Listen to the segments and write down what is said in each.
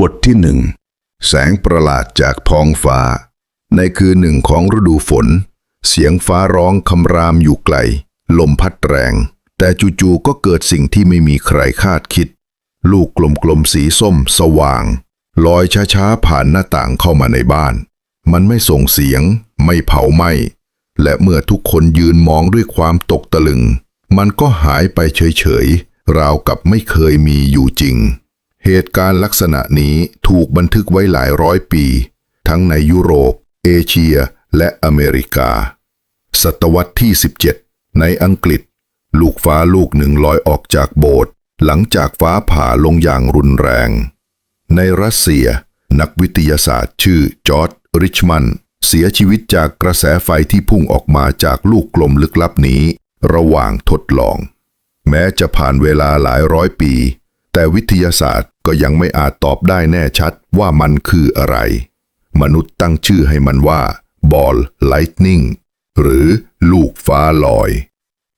บทที่หนึ่งแสงประหลาดจากท้องฟ้า ในคืนหนึ่งของฤดูฝน เสียงฟ้าร้องคำรามอยู่ไกล ลมพัดแรง แต่จู่ๆก็เกิดสิ่งที่ไม่มีใครคาดคิด ลูกกลมๆสีส้มสว่าง ลอยช้าๆผ่านหน้าต่างเข้ามาในบ้าน มันไม่ส่งเสียง ไม่เผาไหม้และเมื่อทุกคนยืนมองด้วยความตกตะลึง มันก็หายไปเฉยๆราวกับไม่เคยมีอยู่จริง เหตุการณ์ลักษณะนี้ถูกบันทึกไว้หลายร้อยปี ทั้งในยุโรป เอเชีย และอเมริกา ศตวรรษที่ 17 ในอังกฤษ ลูกฟ้าลูกหนึ่งลอยออกจากโบสถ์หลังจากฟ้าผ่าลงอย่างรุนแรง ในรัสเซีย นักวิทยาศาสตร์ชื่อจอร์จริชมันเสียชีวิตจากกระแสไฟที่พุ่งออกมาจากลูกกลมลึกลับนี้ ระหว่างทดลอง แม้จะผ่านเวลาหลายร้อยปี แต่วิทยาศาสตร์ก็ยังไม่อาจตอบได้แน่ชัดว่ามันคืออะไร มนุษย์ตั้งชื่อให้มันว่า Ball Lightning หรือลูกฟ้าลอย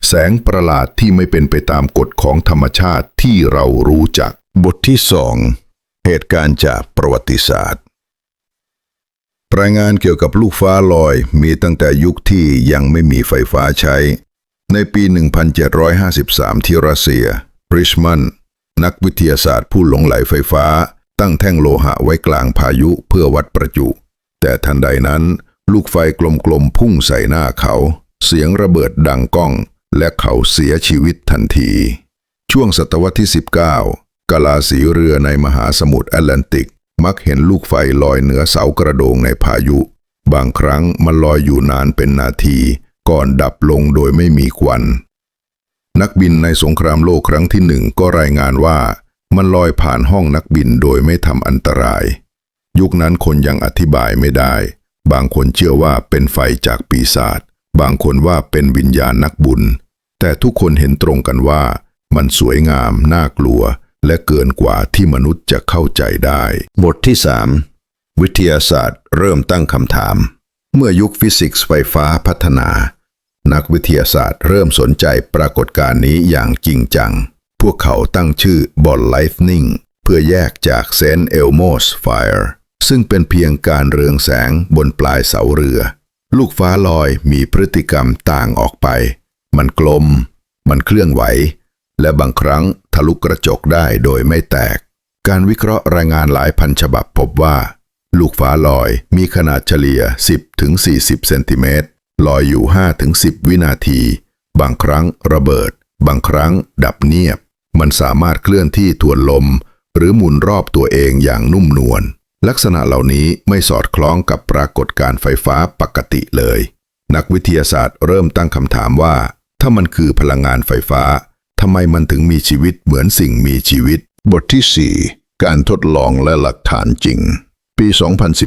แสงประหลาดที่ไม่เป็นไปตามกฎของธรรมชาติที่เรารู้จัก บทที่สองเหตุการณ์จากประวัติศาสตร์รายงานเกี่ยวกับลูกฟ้าลอยมีตั้งแต่ยุคที่ยังไม่มีไฟฟ้าใช้ ในปี 1753 ที่รัสเซียบริชมัน นักวิทยาศาสตร์ผู้หลงไหลไฟฟ้า ตั้งแท่งโลหะไว้กลางพายุเพื่อวัดประจุ แต่ทันใดนั้น ลูกไฟกลมๆพุ่งใส่หน้าเขา เสียงระเบิดดังก้อง และเขาเสียชีวิตทันที ช่วงศตวรรษที่ 19 กาลาสีเรือในมหาสมุทรแอตแลนติก มักเห็นลูกไฟลอยเหนือเสากระโดงในพายุ บางครั้งมันลอยอยู่นานเป็นนาที ก่อนดับลงโดยไม่มีควัน นักบินในสงครามโลกครั้งที่หนึ่งก็รายงานว่ามันลอยผ่านห้องนักบินโดยไม่ทำอันตราย ยุคนั้นคนยังอธิบายไม่ได้ บางคนเชื่อว่าเป็นไฟจากปีศาจบางคนว่าเป็นวิญญาณนักบุญ แต่ทุกคนเห็นตรงกันว่ามันสวยงาม น่ากลัว และเกินกว่าที่มนุษย์จะเข้าใจได้ บทที่ 3 วิทยาศาสตร์เริ่มตั้งคำถาม เมื่อยุคฟิสิกส์ไฟฟ้าพัฒนา นักวิทยาศาสตร์เริ่มสนใจปรากฏการณ์นี้อย่างจริงจัง พวกเขาตั้งชื่อบอลไลฟ์นิ่งเพื่อแยกจากเซนเอลโมสไฟร์ซึ่งเป็นเพียงการเรืองแสงบนปลายเสาเรือ ลูกฟ้าลอยมีพฤติกรรมต่างออกไป มันกลม มันเคลื่อนไหว และบางครั้งทะลุกระจกได้โดยไม่แตก การวิเคราะห์รายงานหลายพันฉบับพบว่า ลูกฟ้าลอยมีขนาดเฉลี่ย 10ถึง40 เซนติเมตร ลอยอยู่5ถึง10 วินาที บางครั้งระเบิด บางครั้งดับเงียบ มันสามารถเคลื่อนที่ทวนลม หรือหมุนรอบตัวเองอย่างนุ่มนวล ลักษณะเหล่านี้ไม่สอดคล้องกับปรากฏการณ์ไฟฟ้าปกติเลย นักวิทยาศาสตร์เริ่มตั้งคำถามว่า ถ้ามันคือพลังงานไฟฟ้าทำไมมันถึงมีชีวิตเหมือนสิ่งมีชีวิต บทที่ 4 การทดลองและหลักฐานจริง ปี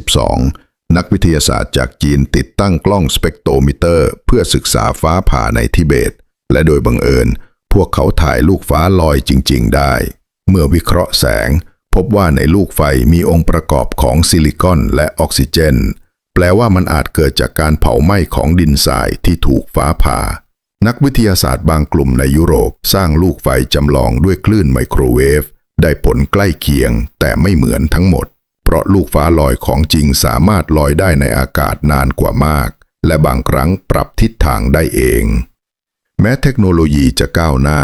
2012 นักวิทยาศาสตร์จากจีนติดตั้งกล้องสเปกโทรมิเตอร์ เพื่อศึกษาฟ้าผ่าในทิเบต และโดยบังเอิญ พวกเขาถ่ายลูกฟ้าลอยจริง ๆ ได้ เมื่อวิเคราะห์แสง พบว่าในลูกไฟมีองค์ประกอบของซิลิคอนและออกซิเจน แปลว่ามันอาจเกิดจากการเผาไหม้ของดินทรายที่ถูกฟ้าผ่า นักวิทยาศาสตร์บางกลุ่มในยุโรปสร้างลูกไฟจำลองด้วยคลื่นไมโครเวฟได้ผลใกล้เคียงแต่ไม่เหมือนทั้งหมด เพราะลูกฟ้าลอยของจริงสามารถลอยได้ในอากาศนานกว่ามาก และบางครั้งปรับทิศทางได้เอง แม้เทคโนโลยีจะก้าวหน้า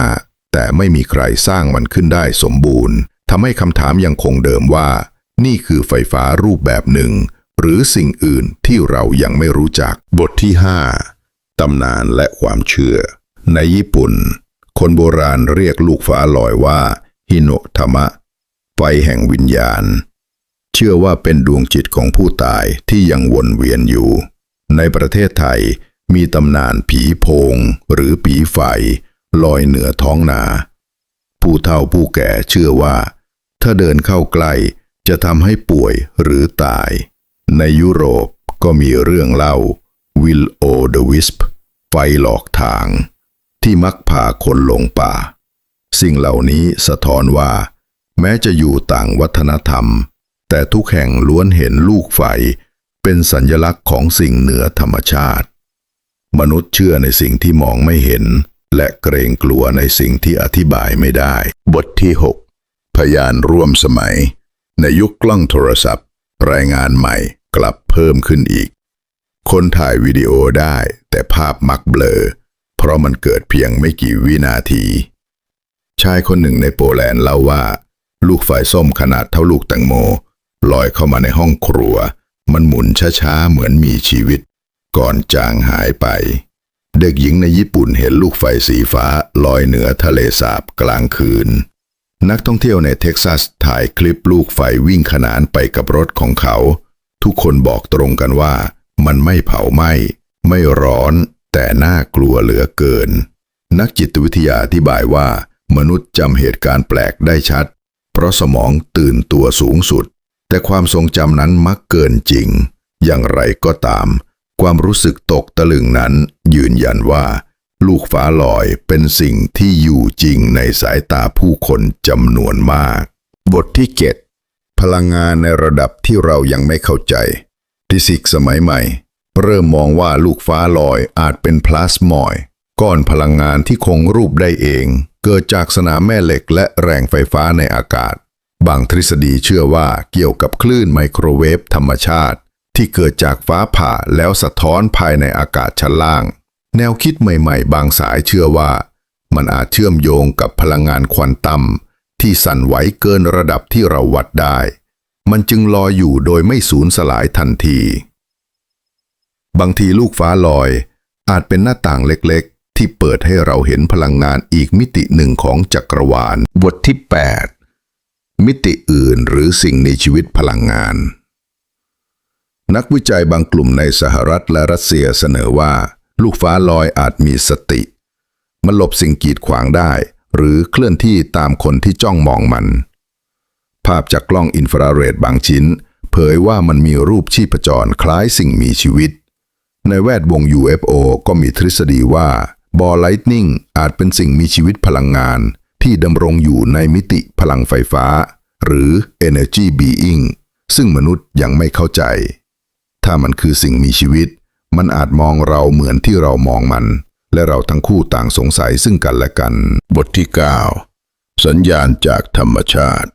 แต่ไม่มีใครสร้างมันขึ้นได้สมบูรณ์ทำให้คำถามยังคงเดิมว่า นี่คือไฟฟ้ารูปแบบหนึ่ง หรือสิ่งอื่นที่เรายังไม่รู้จักบทที่ 5ตำนานและความเชื่อ ในญี่ปุ่น คนโบราณเรียกลูกฟ้าลอยว่า ฮิโนะธรรมะ ไฟแห่งวิญญาณ ชื่อว่าเป็นดวงจิตของผู้ตายที่ยังวนเวียนอยู่ ในประเทศไทยมีตำนานผีโพงหรือผีไฟลอยเหนือท้องนา ผู้เฒ่าผู้แก่เชื่อว่า ถ้าเดินเข้าใกล้จะทำให้ป่วยหรือตาย ในยุโรปก็มีเรื่องเล่า Will o the Wisp ไฟหลอกทาง ที่มักพาคนหลงป่า สิ่งเหล่านี้สะท้อนว่า แม้จะอยู่ต่างวัฒนธรรม แต่ทุกแห่งล้วนเห็นลูกไฟ เป็นสัญลักษณ์ของสิ่งเหนือธรรมชาติ มนุษย์เชื่อในสิ่งที่มองไม่เห็น และเกรงกลัวในสิ่งที่อธิบายไม่ได้ บทที่ 6 พยานร่วมสมัย ในยุคกล้องโทรศัพท์ รายงานใหม่กลับเพิ่มขึ้นอีก คนถ่ายวิดีโอได้แต่ภาพมักเบลอ เพราะมันเกิดเพียงไม่กี่วินาที ชายคนหนึ่งในโปแลนด์เล่าว่า ลูกไฟส้มขนาดเท่าลูกแตงโม ลอยเข้ามาในห้องครัว มันหมุนช้าๆเหมือนมีชีวิต ก่อนจางหายไป เด็กหญิงในญี่ปุ่นเห็นลูกไฟสีฟ้าลอยเหนือทะเลสาบกลางคืน นักท่องเที่ยวในเท็กซัสถ่ายคลิปลูกไฟวิ่งขนานไปกับรถของเขา ทุกคนบอกตรงกันว่า มันไม่เผาไหม้ไม่ร้อนแต่น่ากลัวเหลือเกิน นักจิตวิทยาอธิบายว่า มนุษย์จำเหตุการณ์แปลกได้ชัด เพราะสมองตื่นตัวสูงสุด แต่ความทรงจำนั้นมักเกินจริง อย่างไรก็ตาม ความรู้สึกตกตะลึงนั้น ยืนยันว่า ลูกฟ้าลอยเป็นสิ่งที่อยู่จริงในสายตาผู้คนจำนวนมาก บทที่7พลังงานในระดับที่เรายังไม่เข้าใจ ฟิสิกส์สมัยใหม่ เริ่มมองว่าลูกฟ้าลอยอาจเป็นพลาสมอยด์ก้อนพลังงานที่คงรูปได้เอง เกิดจากสนามแม่เหล็กและแรงไฟฟ้าในอากาศ บางทฤษฎีเชื่อว่าเกี่ยวกับคลื่นไมโครเวฟธรรมชาติ ที่เกิดจากฟ้าผ่าแล้วสะท้อนภายในอากาศชั้นล่าง แนวคิดใหม่ๆ บางสายเชื่อว่า มันอาจเชื่อมโยงกับพลังงานควอนตัมที่สั่นไหวเกินระดับที่เราวัดได้ มันจึงลอยอยู่โดยไม่สูญสลายทันที บางทีลูกฟ้าลอย อาจเป็นหน้าต่างเล็กๆ ที่เปิดให้เราเห็นพลังงานอีกมิติหนึ่งของจักรวาล บทที่ 8 มิติอื่นหรือสิ่งในชีวิตพลังงาน นักวิจัยบางกลุ่มในสหรัฐและรัสเซียเสนอว่า ลูกฟ้าลอยอาจมีสติ มันหลบสิ่งกีดขวางได้ หรือเคลื่อนที่ตามคนที่จ้องมองมัน ภาพจากกล้องอินฟราเรดบางชิ้น เผยว่ามันมีรูปชีพจรคล้ายสิ่งมีชีวิต ในแวดวง UFO ก็มีทฤษฎีว่าบอลไลท์นิ่งอาจเป็นสิ่งมีชีวิตพลังงาน ที่ดำรงอยู่ในมิติพลังไฟฟ้า หรือ Energy Being ซึ่งมนุษย์ยังไม่เข้าใจ ถ้ามันคือสิ่งมีชีวิต มันอาจมองเราเหมือนที่เรามองมัน และเราทั้งคู่ต่างสงสัยซึ่งกันและกัน บทที่ 9 สัญญาณจากธรรมชาติ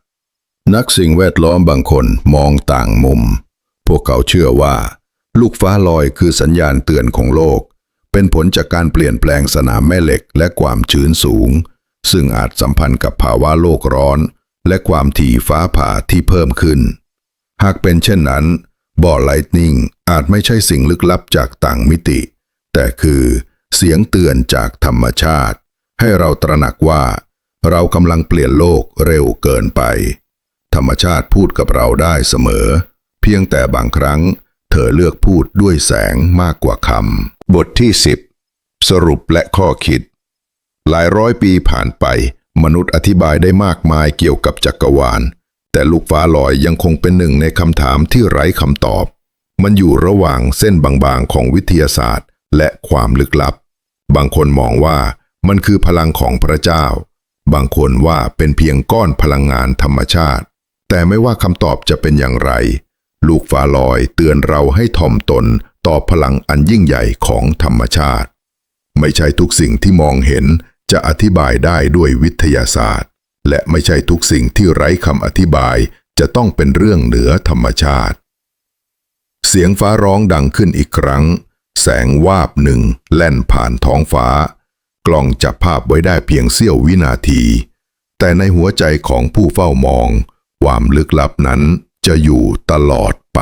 นักสิ่งแวดล้อมบางคนมองต่างมุม พวกเขาเชื่อว่า ลูกฟ้าลอยคือสัญญาณเตือนของโลก เป็นผลจากการเปลี่ยนแปลงสนามแม่เหล็กและความชื้นสูง ซึ่งอาจสัมพันธ์กับภาวะโลกร้อน และความถี่ฟ้าผ่าที่เพิ่มขึ้น หากเป็นเช่นนั้นบ่อไลท์นิ่งอาจไม่ใช่สิ่งลึกลับจากต่างมิติ แต่คือเสียงเตือนจากธรรมชาติ ให้เราตระหนักว่า เรากำลังเปลี่ยนโลกเร็วเกินไป ธรรมชาติพูดกับเราได้เสมอ เพียงแต่บางครั้ง เธอเลือกพูดด้วยแสงมากกว่าคำบทที่ 10 สรุปและข้อคิด หลายร้อยปีผ่านไป มนุษย์อธิบายได้มากมายเกี่ยวกับจักรวาล แต่ลูกฟ้าลอยยังคงเป็นหนึ่งในคำถามที่ไร้คำตอบ มันอยู่ระหว่างเส้นบางๆของวิทยาศาสตร์ และความลึกลับ บางคนมองว่ามันคือพลังของพระเจ้า บางคนว่าเป็นเพียงก้อนพลังงานธรรมชาติ แต่ไม่ว่าคำตอบจะเป็นอย่างไร ลูกฟ้าลอยเตือนเราให้ถ่อมตนต่อพลังอันยิ่งใหญ่ของธรรมชาติ ไม่ใช่ทุกสิ่งที่มองเห็น จะอธิบายได้ด้วยวิทยาศาสตร์ และไม่ใช่ทุกสิ่งที่ไร้คำอธิบายจะต้องเป็นเรื่องเหนือธรรมชาติ เสียงฟ้าร้องดังขึ้นอีกครั้ง แสงวาบหนึ่งแล่นผ่านท้องฟ้า กล้องจับภาพไว้ได้เพียงเสี้ยววินาที แต่ในหัวใจของผู้เฝ้ามอง ความลึกลับนั้นจะอยู่ตลอดไป